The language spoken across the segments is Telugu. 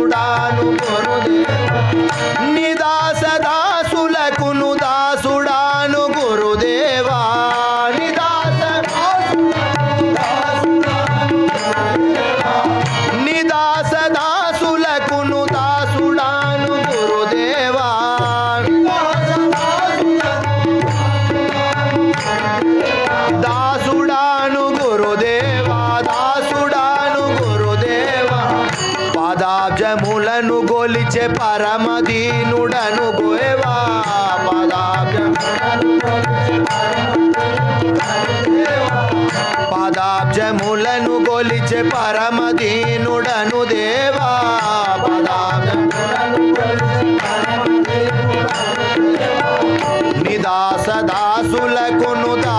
దాసుడాను గురుదేవా. నీ దాస దాసులకును దాసుడాను గురుదేవా. నీ దాస నీ దాస దాసులకును దాసుడాను గురుదేవా పదను గోలిచే పరమదీనుడను గోవా పదాబ్జములను గోలిచే పరమదీనుడను దేవా. నిదాసదాసులకును దా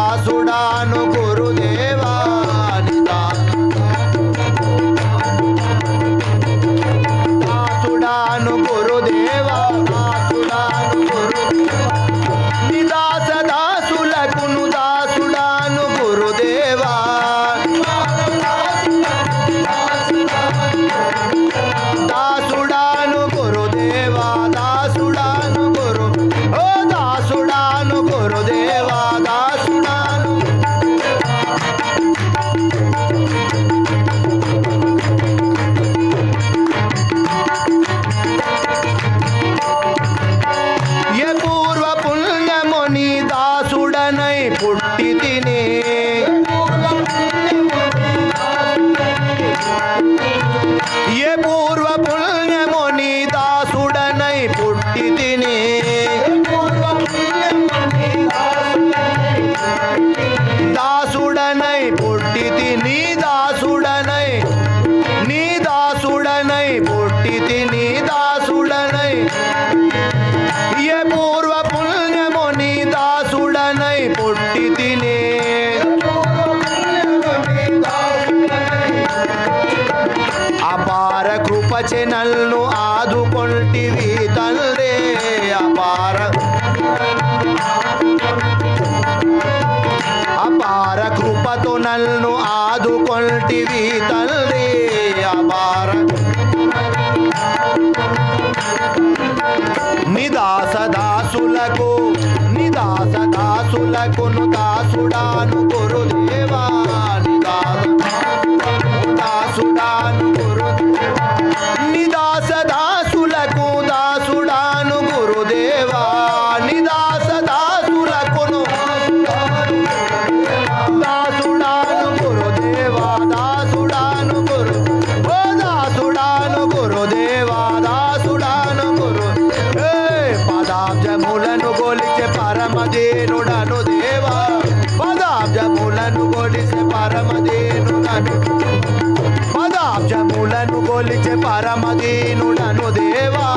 కృపతో నన్ను ఆదుకొంటివి తల్లి అపార నిదాస దాసులకు నిదాస దాసులకును దాసుడాను గురుదేవా నిదాస దాసుడాను కొలిచే పరమదీనుడను దేవా.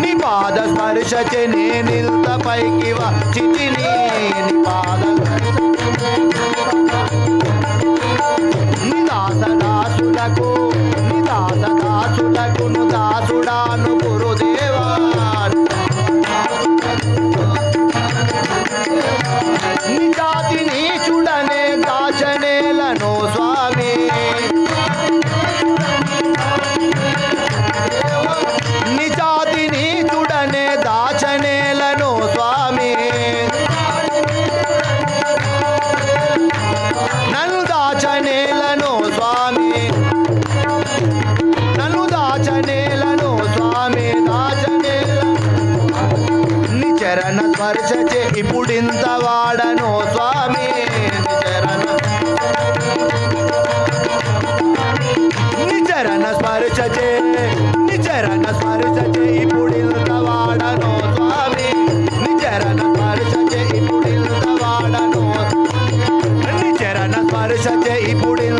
నీ పాద స్పర్శచే నే నిల్త పైకి వచ్చితిని నీ పాద నిదాస దాసులకు దాసుడాను ఇప్పుడింత వాడను స్వామి. చరణ నిచరణ స్పర్శచే నిచరణ స్పర్శచే ఇప్పుడింత వాడను స్వామి. నిచరణ స్పర్శచే ఇప్పుడింత వాడను నిచరణ స్పర్శచే ఇప్పుడింత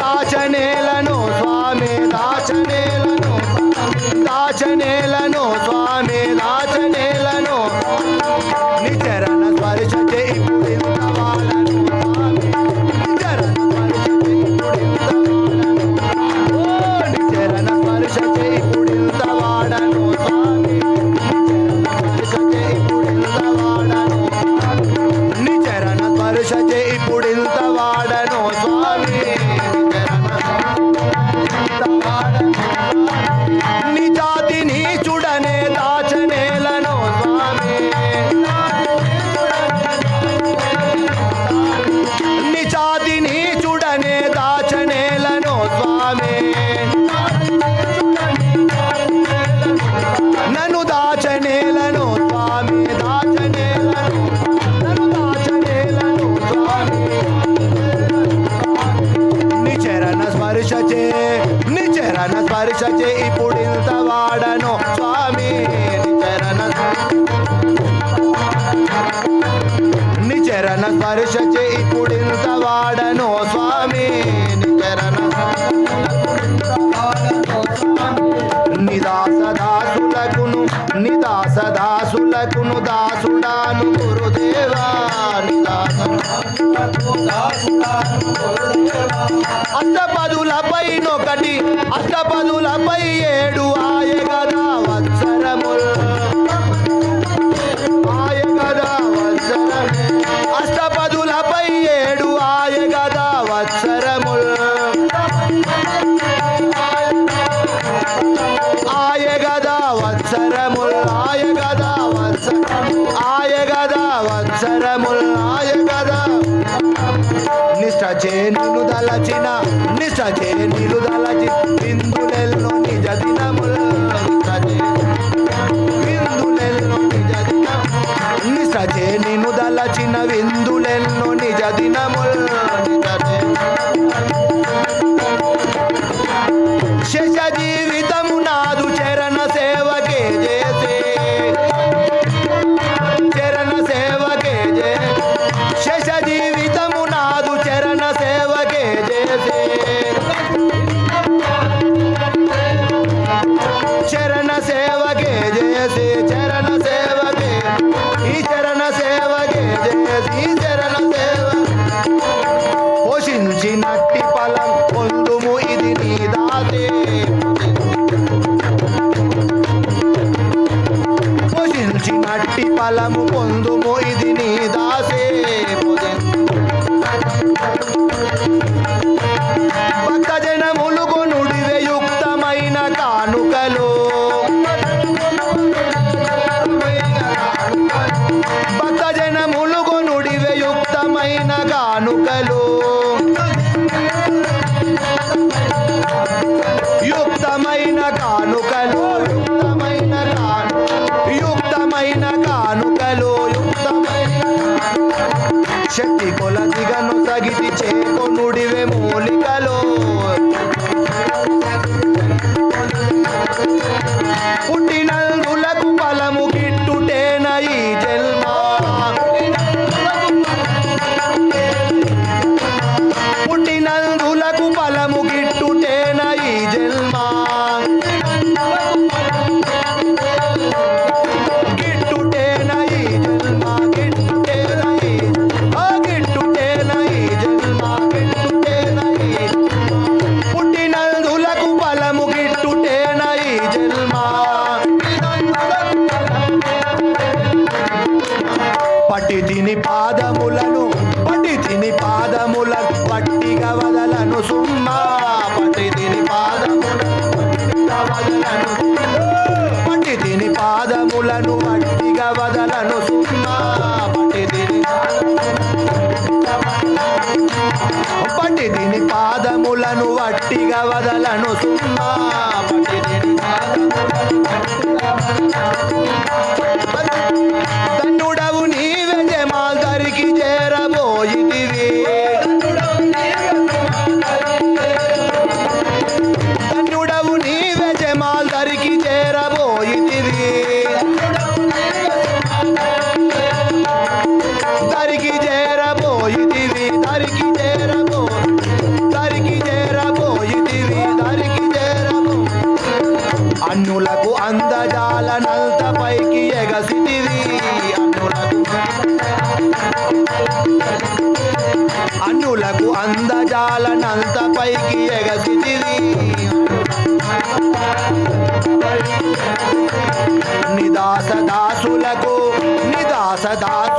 దాచనేలను స్వామి దాచనేలను దాచనేలను స్వామి దాచనేలను నిచరణ స్పరిశతే వాళ్ళను నిచరణ స్పరిశతే నిచరణ స్పరిశతే ఇప్పుడు వాడను స్వామి. స్పర్శచే ఇప్పుడింత వాడనో స్వామి. నిచరణ నిదాస దాసులకును నిదాస దాసులకును దాసుడాను గురుదేవా. అష్టపదులపై నొకటి అష్టపదులపై ఏడు ఆయక నిష్టచే నిన్ను దలచిన నిష్టచే నిలు దలచి నిందులెల్లో నిజదిన Lalo. ఇక వదలను సుమ్మా పటిదిని పాదములను వట్టిగా వదలను సుమ్మా మనులకు అందజాలనంత పైకి ఎగసిదివి నిదాస దాసులకు నిదాస దాసు